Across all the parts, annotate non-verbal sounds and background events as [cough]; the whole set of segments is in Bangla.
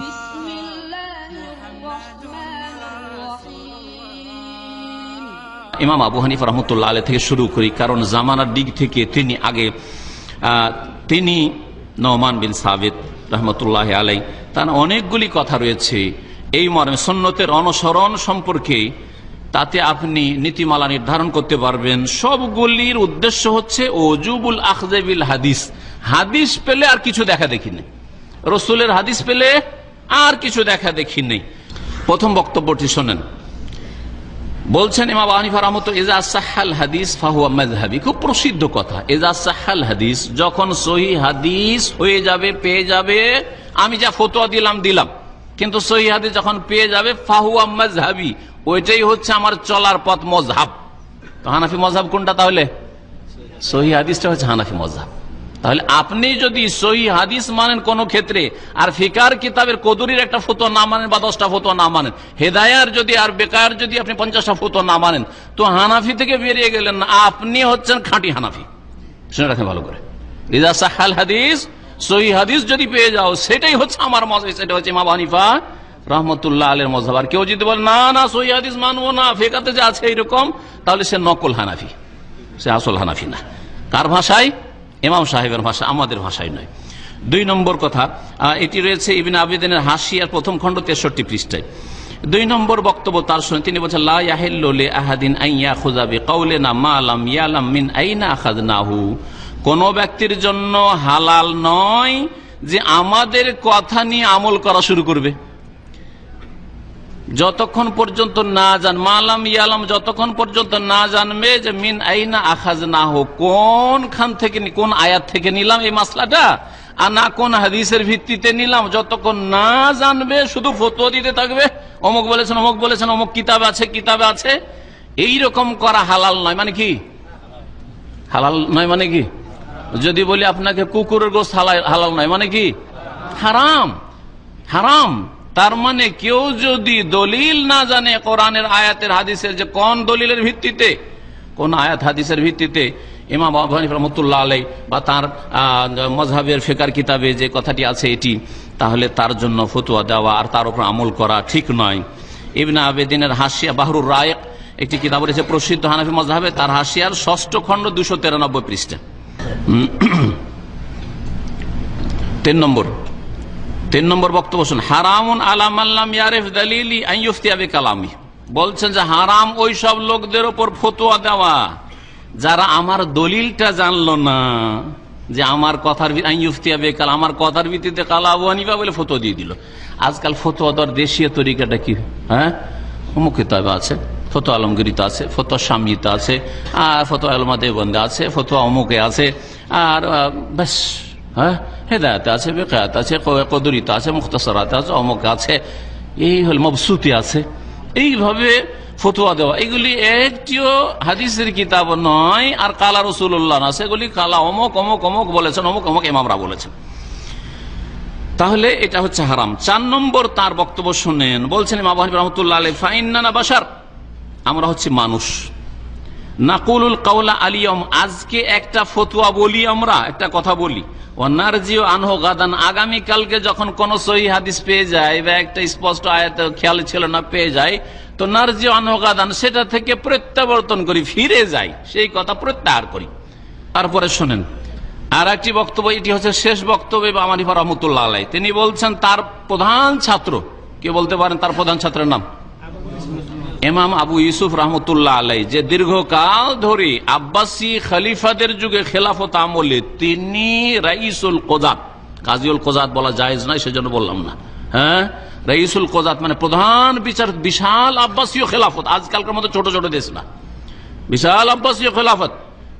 بسم الله الرحمن الرحيم ইমাম আবু হানিফ রহমতুল্লাহ আলী থেকে শুরু করি কারণ জামানার দিক থেকে তিনি আগে আহ, তিনি নওমান বিন সাবিদ রহমতুল্লাহ আলাই তার অনেকগুলি কথা রয়েছে এই মর্মে সন্ন্যতের অনুসরণ সম্পর্কে তাতে আপনি নীতিমালা নির্ধারণ করতে পারবেন। সবগুলির উদ্দেশ্য হচ্ছে, ওজুবুল আখজেবিল হাদিস। হাদিস পেলে আর কিছু দেখা দেখি নেই। রসুলের হাদিস পেলে আর কিছু দেখা দেখি নেই। প্রথম বক্তব্যটি শোনেন। বলছেন ইমাম আনিফা রহমত এজা সাহাল হাদিস ফাহুয়া মাযহাবি। খুব প্রসিদ্ধ কথা। এজা সাহাল হাদিস, যখন সহি হাদিস হয়ে যাবে, পেয়ে যাবে, আমি যা ফতোয়া দিলাম দিলাম। কিন্তু সহি হাদিস যখন পেয়ে যাবে, ফাহুয়া মাযহাবি, ওইটাই হচ্ছে আমার চলার পথ মজহাব তো হানাফি মজহাব কোনটা তাহলে? সহি হাদিসটা হচ্ছে হানাফি মজহাব তাহলে আপনি যদি সহি হাদিস মানেন কোন ক্ষেত্রে, আর ফিকার কিতাবের কদুরির একটা ফতোয়া না মানেন বা দশটা ফতোয়া না মানেন, হেদায়ার যদি আর বেকার যদি আপনি পঞ্চাশটা ফতোয়া না মানেন, তো হানাফি থেকে বেরিয়ে গেলেন আপনি হচ্ছেন খাঁটি হানাফি। শুনে রাখেন ভালো করে। রিজা সাহাল হাদিস সহি হাদিস যদি পেয়ে যাও, সেটাই হচ্ছে আমার মজাব সেটা হচ্ছে ইমাম হানিফা রহমতুল্লাহ আলের মজাব। আর কেউ যদি বলে, না না, সহি হাদিস মানবো না, ফেকাতে যে আছে এইরকম তাহলে সে নকল হানাফি, সে আসল হানাফি না। কার ভাষায়? ইমাম সাহেবের ভাষা, আমাদের ভাষায় নয়। দুই নম্বর কথা এটি রয়েছে ইবিন আবেদিনের হাসিয়ার প্রথম খণ্ড তেষট্টি পৃষ্ঠায়। দুই নম্বর বক্তব্য তার শুনে তিনি বলছেন, লা ইয়াহিল্লু লি আহাদিন আন ইয়াখুযা বিকাউলিনা মা লাম ইয়ালাম মিন আইনা আখাযনাহু। কোন ব্যক্তির জন্য হালাল নয় যে আমাদের কথা নিয়ে আমল করা শুরু করবে। যতক্ষণ পর্যন্ত না জান, মালাম ইয়ালাম, যতক্ষণ পর্যন্ত না জানবে যে মিন আইনা আখাজ না হোক কোন খান থেকে কোন আয়াত থেকে নিলাম এই মাসলাটা, আর না কোন হাদিসের ভিত্তিতে নিলাম, যতক্ষণ না জানবে, শুধু ফতুয়া দিতে থাকবে। অমুক বলেছেন অমুক বলেছেন, অমুক কিতাব আছে, কিতাবে আছে। এই রকম করা হালাল নয় মানে কি? হালাল নয় মানে কি? যদি বলি আপনাকে কুকুরের গোস্ত হালাল নয় মানে কি? হারাম হারাম। তার মানে কেউ যদি দলিল না জানে কোরআনের আয়াতের হাদিসের যে কোন দলিলের ভিত্তিতে, কোন আয়াত হাদিসের ভিত্তিতে ইমাম আবু হানিফা রহমতুল্লাহ আলাই বা তার মজহাবের ফেকার কিতাবে যে কথাটি আছে এটি, তাহলে তার জন্য ফতুয়া দেওয়া আর তার উপর আমল করা ঠিক নয়। ইবনা আবেদিনের হাসিয়া বাহরুর রায়েক একটি কিতাব রয়েছে প্রসিদ্ধ হানাফি মজহাবে তার হাসিয়ার ষষ্ঠ খণ্ড দুশো তেরানব্বই পৃষ্ঠা। তিন নম্বর। তিন নম্বর বক্তব্য শুন হারামুন আলাম আল্লাম ইয়ারেফ দালিলি কালামি বলছেন যে হারাম ওই সব লোকদের ওপর ফতোয়া দেওয়া। যারা আমার দলিলটা জানলো না, যে আমার কথার আইয়ুফতিয়াবে কাল আমার কথার ভিত্তিতে কালা আবু বলে ফতোয়া দিয়ে দিল। আজকাল ফতোয়া দেওয়ার দেশীয় তরিকাটা কি? হ্যাঁ? কিতাবে আছে। ফতো আলমগিরিতে আছে ফতো সামিতে আছে, আর ফতো আলমা দেবন্দে আছে ফতো অমুকে আছে, আর ব্যাস হ্যাঁ হেদায়তে আছে বেকায়াত আছে কদরিতে আছে, মুখতাসরাতে আছে, অমুক আছে, এই হল মবসুতি আছে। এইভাবে ফতুয়া দেওয়া, এগুলি একটিও হাদিসের কিতাব নয়, আর কালা রসুল্লাহ না, সেগুলি কালা অমুক অমুক অমুক বলেছেন, অমুক অমুক এমামরা বলেছেন। তাহলে এটা হচ্ছে হারাম। চার নম্বর তার বক্তব্য শুনেন, বলছেন ইমাম রহমতুল্লাহ আলাই ফাইন্নানা বাসার আমরা হচ্ছে মানুষ। নাকুলুল কাউলা আলিয়ম, আজকে একটা ফতুয়া বলি আমরা, একটা কথা বলি। ও নারজিও আনহো গাদান, আগামীকালকে যখন কোন সহি হাদিস পেয়ে যায় বা একটা স্পষ্ট আয়াত খেয়াল ছিল না পেয়ে যায়, তো নারজিও আনহো সেটা থেকে প্রত্যাবর্তন করি, ফিরে যাই। সেই কথা প্রত্যাহার করি। তারপরে শোনেন আর একটি বক্তব্য, এটি হচ্ছে শেষ বক্তব্য আমানিফা রহমতুল্লাহ আলাই তিনি বলছেন, তার প্রধান ছাত্র কে বলতে পারেন তার প্রধান ছাত্রের নাম? এমাম আবু ইউসুফ রহমতুল্লাহ আলাই যে দীর্ঘকাল ধরে আব্বাসী খলিফাদের যুগে খেলাফত আমলে তিনি রাইসুল কোজাত কাজিউল কোজাত বলা জায়েজ নয়, সেজন্য বললাম না। হ্যাঁ? রাইসুল কোজাত মানে প্রধান বিচার, বিশাল আব্বাসীয় খেলাফত, আজকালকার মতো ছোট ছোট দেশ না। বিশাল আব্বাসীয় খেলাফত।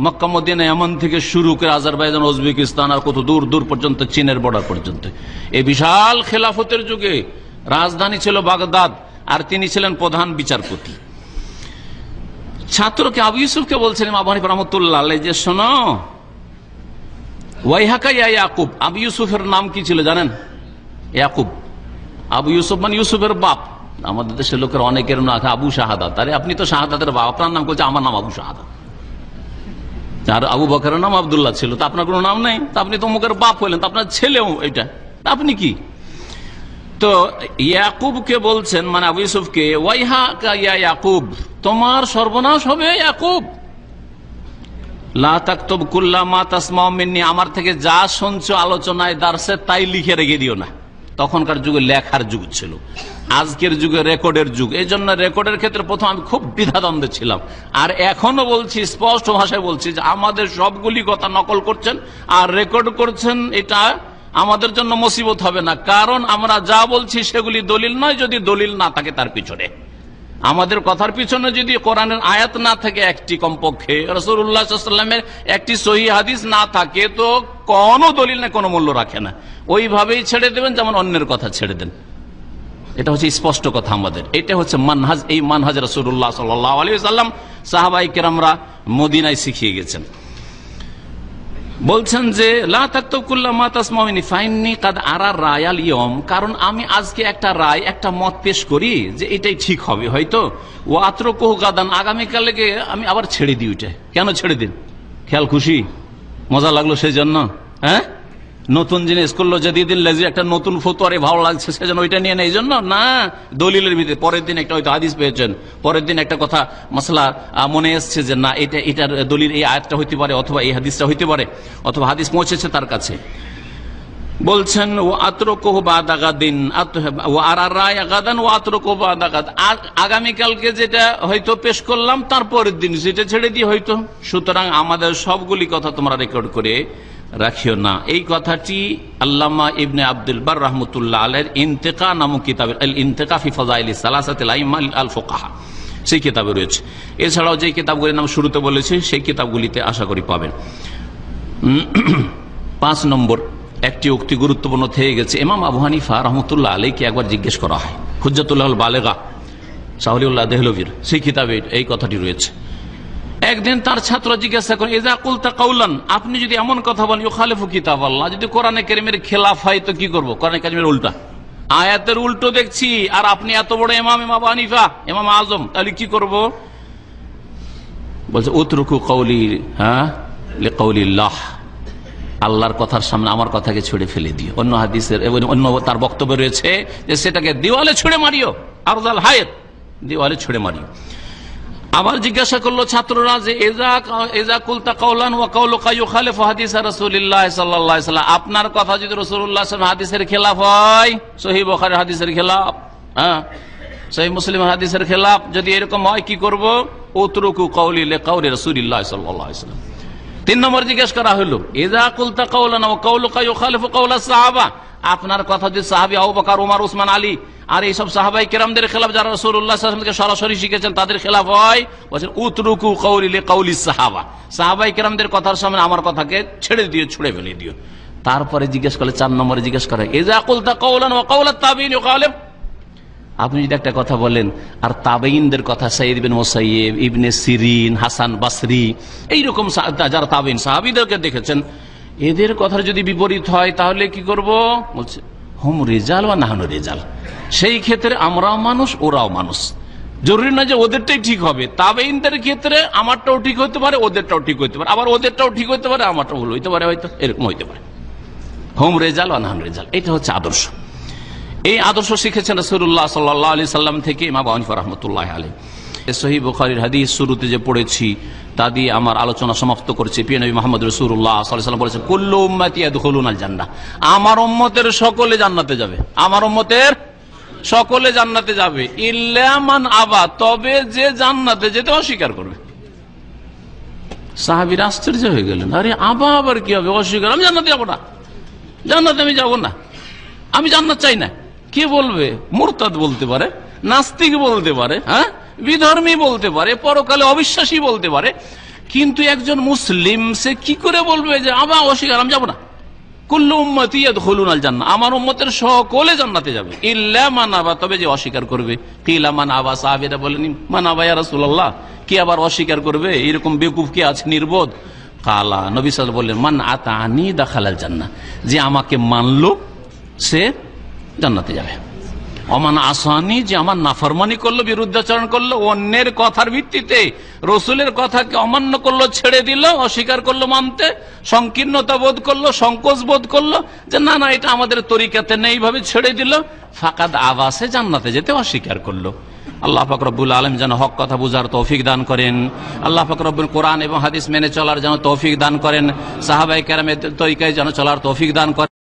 মক্কা, মদিনা এমন থেকে শুরু করে আজারবাইজান, উজবেকিস্তান আর কত দূর দূর পর্যন্ত, চীনের বর্ডার পর্যন্ত। এই বিশাল খেলাফতের যুগে রাজধানী ছিল বাগদাদ। আর তিনি ছিলেন প্রধান বিচারপতি। ছাত্রকে আবু ইউসুফকে বলছেন আবু হানিফা রহমতুল্লাহ যে শোনো ইয়াকুব। আবু ইউসুফের নাম কি ছিল জানেন? ইয়াকুব। আবু ইউসুফ মানে ইউসুফের বাপ। আমাদের দেশের লোকের অনেকের নাম আছে আবু শাহাদাত। আরে, আপনি তো শাহাদাতের বাপ। আপনার নাম করছে আমার নাম আবু শাহাদাত। আর আবু বকরের নাম আবদুল্লাহ ছিল। তা আপনার কোনো নাম নেই? তা আপনি তো মুখের বাপ হলেন। তা আপনার ছেলেও এটা। আপনি কি? তো ইয়াকুবকে বলছেন মানে আবু ইউসুফকে, ওয়াইহা ইয়া ইয়াকুব? তোমার সর্বনাশ হবে ইয়াকুব। আমার থেকে যা শুনছো আলোচনায় দার্সে, তাই লিখে রেখে দিও না। তখনকার যুগে লেখার যুগ ছিল, আজকের যুগে রেকর্ডের যুগ। এই জন্য রেকর্ডের ক্ষেত্রে প্রথম আমি খুব দ্বিধাদ্বন্দ্বে ছিলাম। আর এখনও বলছি, স্পষ্ট ভাষায় বলছি যে আমাদের সবগুলি কথা নকল করছেন, আর রেকর্ড করছেন এটা আমাদের জন্য মুসিবত হবে না। কারণ আমরা যা বলছি সেগুলি দলিল নয়, যদি দলিল না থাকে তার পিছনে। আমাদের কথার পিছনে যদি কোরআনের আয়াত না থাকে একটি কমপক্ষে রসুল্লাহামের একটি সহি হাদিস না থাকে, তো কোনো দলিল না কোনো মূল্য রাখে না। ওইভাবেই ছেড়ে দেবেন, যেমন অন্যের কথা ছেড়ে দেন। এটা হচ্ছে স্পষ্ট কথা আমাদের। এটা হচ্ছে মানহাজ, এই মানহাজ রসুল্লাহ সাল্লাহ আলী সাল্লাম সাহাবাই কেরামরা মদিনায় শিখিয়ে গেছেন। বলছেন যে কারণ আমি আজকে একটা রায়, একটা মত পেশ করি যে এটাই ঠিক হবে, হয়তো? ও আত্র কোহ গাদান, আগামীকালে আমি আবার ছেড়ে দিই ওইটা কেন ছেড়ে দিন? খেয়াল খুশি? মজা লাগল সেই জন্য হ্যাঁ? নতুন জিনিস করল যে দিন লেজি একটা নতুন ফতুয়ারে ভালো লাগছে সেজন্য ওইটা নিয়ে নেই জন্য না, দলিলের ভিতরে পরের দিন একটা হয়তো হাদিস পেয়েছেন। পরের দিন একটা কথা, মশলা মনে এসছে যে না, এটা, এটার দলিল এই আয়াতটা হইতে পারে অথবা এই হাদিসটা হইতে পারে, অথবা হাদিস পৌঁছেছে তার কাছে। বলছেন, ও আত্রকোহ বাদাগাদিন ও আর আর রায় আগাদান ও আত্রকোহ বাদাগাদ আগামীকালকে যেটা হয়তো পেশ করলাম, তারপরের দিন সেটা ছেড়ে দিয়ে হয়তো। সুতরাং আমাদের সবগুলি কথা তোমরা রেকর্ড করে রাখিও না। এই কথাটি আল্লামা ইবনে আব্দুল বার রহমতুল্লাহ আলের ইন্তেকা নামক কিতাবের, আল ইন্তেকা ফি ফজাইল সালাসাতিল আইমাল আল ফোকাহা। সেই কিতাবে রয়েছে। এছাড়াও যে কিতাবগুলির নাম শুরুতে বলেছি, সেই কিতাবগুলিতে আশা করি পাবেন। [clears throat] পাঁচ নম্বর, একটি উক্তি গুরুত্বপূর্ণ থেকে গেছে। ইমাম আবু হানিফা রহমতুল্লাহ আলীকে একবার জিজ্ঞেস করা হয় হুজ্জাতুল্লাহ বালেগা? সাহলিউল্লাহ দেহলবির সেই কিতাবে এই কথাটি রয়েছে। একদিন তার ছাত্র জিজ্ঞাসা করে এজা কুলতা কাউলান আপনি যদি এমন কথা বলেন খালেফু কিতাব আল্লাহ। যদি কোরআনে কেরিমের খেলাফ হয় তো কি করব? কোরআনে কেরিমের উল্টা। আয়াতের উল্টো দেখছি, আর আপনি এত বড় এমাম ইমাম আনিফা এমাম আজম, তাহলে কি করব? বলছে, উতরুকু কৌলি হ্যাঁ কৌলিল্লাহ আল্লাহর কথার সামনে আমার কথাকে ছুড়ে ফেলে দিও। অন্য হাদিসের, এবং অন্য তার বক্তব্য রয়েছে যে, সেটাকে দিওয়ালে ছুড়ে মারিও। আরজাল হায়েত, দিওয়ালে ছুড়ে মারিও। আবার জিজ্ঞাসা করল, ছাত্ররা যে এজা কুলতা আপনার কথা যদি রসুল্লাহ হাদিসের খেলাফ হয় সহি বখারের হাদিসের খেলাফ হ্যাঁ? সহি মুসলিম হাদিসের খেলাফ যদি এরকম হয়, কি করব? উতরুকু কৌলিলে কৌলি রসুল্লাহ সাল্লাম। তিন নম্বর জিজ্ঞেস করা হলো, এজা কুলতা কৌলান ও কৌলকাইফ কৌলা সাহাবা? আপনার কথা যদি সাহাবি আবু বকর, উমার, উসমান, আলী আর এইসব সাহাবাই কেরামদের খেলাফ যারা রসুল্লাহকে সরাসরি শিখেছেন, তাদের খেলাফ হয়, বলছেন, উতরুকু কৌলিলে কৌলি সাহাবা। সাহাবাই কেরামদের কথার সামনে আমার কথাকে ছেড়ে দিও, ছুড়ে ফেলে দিও। তারপরে জিজ্ঞেস করলে চার নম্বরে জিজ্ঞেস করে এজা কুলতা কৌলান ও তাবিন আপনি যদি একটা কথা বলেন, আর তাবেইনদের কথা সাইদ বিন মোসাইব ইবনে সিরিন, হাসান বাসরি, এইরকম যারা তাবেইন সাহাবিদেরকে দেখেছেন এদের কথার যদি বিপরীত হয়, তাহলে কি করব? বলছে, হুম, রেজাল বা নাহানো রেজাল? সেই ক্ষেত্রে আমরাও মানুষ, ওরাও মানুষ। জরুরি না যে ওদেরটাই ঠিক হবে। তাবেইনদের ক্ষেত্রে আমারটাও ঠিক হতে পারে, ওদেরটাও ঠিক হতে পারে। আবার ওদেরটাও ঠিক হতে পারে, আমারটাও ভুল হইতে পারে হয়তো, এরকম হইতে পারে। হোম, রেজাল বা নাহান রেজাল, এটা হচ্ছে আদর্শ। এই আদর্শ শিখেছেন রসুল্লাহ সাল্লাহ আলি সাল্লাম থেকে ইমাম রহমতুল্লাহ আলী সহি বুখারির হাদিস শুরুতে যে পড়েছি, তা দিয়ে আমার আলোচনা সমাপ্ত করেছে। পিএনবী মোহাম্মদ রসুল্লাহ সাল্লাম বলেছেন, কুল্লু উম্মাতিয়াদুল জান্না আমার উম্মতের সকলে জান্নাতে যাবে। আমার উম্মতের সকলে জান্নাতে যাবে। ইল্লামান আবা, তবে যে জান্নাতে যেতে অস্বীকার করবে। সাহাবির আশ্চর্য হয়ে গেলেন, আরে আবা আবার কি হবে? অস্বীকার, আমি জান্নাতে যাব না। জান্নাতে আমি যাব না। আমি জান্নাত চাই না। কে বলবে? মোরতাদ বলতে পারে, নাস্তিক বলতে পারে হ্যাঁ? বিধর্মী বলতে পারে, পরকালে অবিশ্বাসী বলতে পারে, কিন্তু একজন মুসলিম সে কি করে বলবে যে আবার অস্বীকার, আমি যাব না। জান্না আমার সকলে যাবে। মানাবা তবে যে অস্বীকার করবে। বলেনি আবার অস্বীকার করবে? এরকম বেকুফ কি আছে? নির্বোধ। কালা বললেন, মান যে আমাকে মানলো, সে জান্নাতে যাবে। অমান আসানি যে আমার নাফরমানি করল, বিরুদ্ধাচরণ করল, অন্যের কথার ভিত্তিতে রসুলের কথাকে অমান্য করল, ছেড়ে দিল, অস্বীকার করল মানতে, সংকীর্ণতা বোধ করল, সংকোচ বোধ করল, যে না না, এটা আমাদের তরিকাতে নেই ভাবে ছেড়ে দিল, ফাঁকাদ আবাসে জান্নাতে যেতে অস্বীকার করল। আল্লাহ ফকরবুল আলম যেন হক কথা বুঝার তৌফিক দান করেন। আল্লাহ ফকরবুল কোরআন এবং হাদিস মেনে চলার যেন তৌফিক দান করেন। সাহাবাই কেরামের তরিকায় যেন চলার তৌফিক দান করেন।